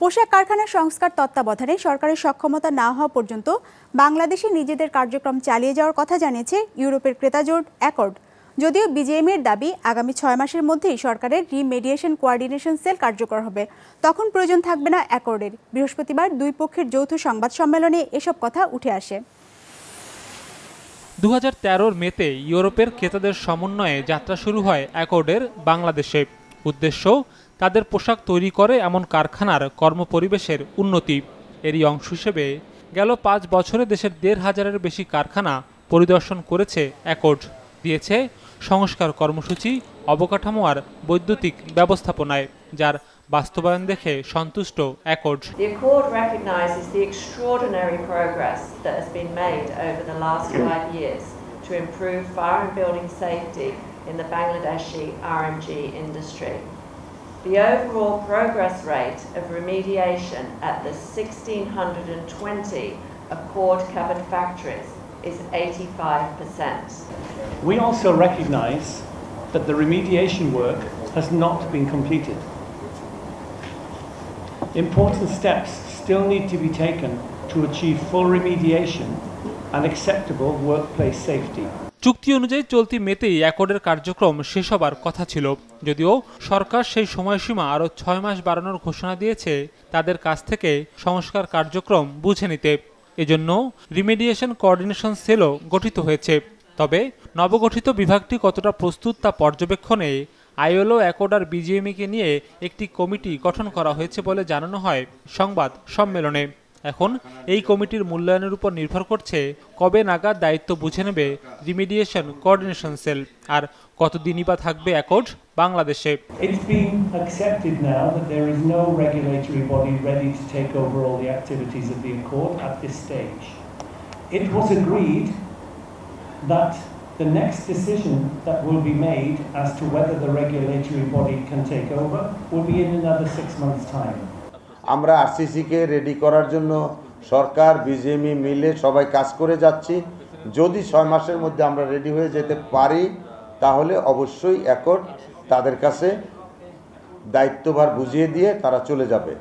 পোশাক কারখানার সংস্কার তত্ত্বাবধানে সরকারের সক্ষমতা না হওয়া পর্যন্ত বাংলাদেশে নিজেদের কার্যক্রম চালিয়ে যাওয়ার কথা জানিয়েছে ইউরোপের ক্রেতা জোট অ্যাকর্ড। যদিও বিজেএমের দাবি আগামী ছয় মাসের মধ্যেই সরকারের রিমেডিয়েশন কোয়ার্ডিনেশন সেল কার্যকর হবে। তখন প্রয়োজন থাকবে না অ্যাকর্ডের। বৃহস্পতিবার দুই পক্ষের যৌথ সংবাদ সম্মেলনে এসব কথা উঠে আসে। দু হাজার মেতে ইউরোপের ক্রেতাদের সমন্বয়ে যাত্রা শুরু হয় অ্যাকর্ডের বাংলাদেশে। উদ্দেশ্য তাদের পোশাক তৈরি করে এমন কারখানার কর্মপরিবেশের উন্নতি। এরই অংশ হিসেবে গেল পাঁচ বছরে দেশের দেড় হাজারের বেশি কারখানা পরিদর্শন করেছে অ্যাকর্ড দিয়েছে সংস্কার কর্মসূচি, অবকাঠামো আর বৈদ্যুতিক ব্যবস্থাপনায়, যার বাস্তবায়ন দেখে সন্তুষ্ট accord to improve fire and. The overall progress rate of remediation at the 1,620 Accord covered factories is 85%. We also recognise that the remediation work has not been completed. Important steps still need to be taken to achieve full remediation and acceptable workplace safety. চুক্তি অনুযায়ী চলতি মেতেই অ্যাকর্ডের কার্যক্রম শেষ হবার কথা ছিল। যদিও সরকার সেই সময়সীমা আরও ছয় মাস বাড়ানোর ঘোষণা দিয়েছে, তাদের কাছ থেকে সংস্কার কার্যক্রম বুঝে নিতে। এজন্য রিমেডিয়েশন কোঅর্ডিনেশন সেলও গঠিত হয়েছে। তবে নবগঠিত বিভাগটি কতটা প্রস্তুত তা পর্যবেক্ষণে আইএলও অ্যাকর্ড আর নিয়ে একটি কমিটি গঠন করা হয়েছে বলে জানানো হয় সংবাদ সম্মেলনে। এখন এই কমিটির মূল্যায়নের উপর নির্ভর করছে কবে নাগাদ দায়িত্ব বুঝে নেবে রিমিডিয়েশন কোঅর্ডিনেশন সেল আর কতদিনই বা থাকবে অ্যাকর্ড বাংলাদেশে. It was agreed that the next decision that will be made as to whether the regulatory body can take over will be in another six months' time. আমরা আরসিসিকে রেডি করার জন্য সরকার, বিজেএমই মিলে সবাই কাজ করে যাচ্ছি। যদি ছয় মাসের মধ্যে আমরা রেডি হয়ে যেতে পারি, তাহলে অবশ্যই অ্যাকর্ড তাদের কাছে দায়িত্বভার বুঝিয়ে দিয়ে তারা চলে যাবে।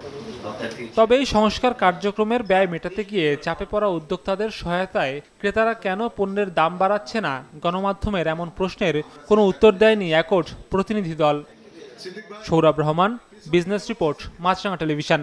তবে এই সংস্কার কার্যক্রমের ব্যয় মেটাতে গিয়ে চাপে পড়া উদ্যোক্তাদের সহায়তায় ক্রেতারা কেন পণ্যের দাম বাড়াচ্ছে না? গণমাধ্যমের এমন প্রশ্নের কোনো উত্তর দেয়নি অ্যাকর্ড প্রতিনিধি দল। Saurav Rahman business report Maasranga television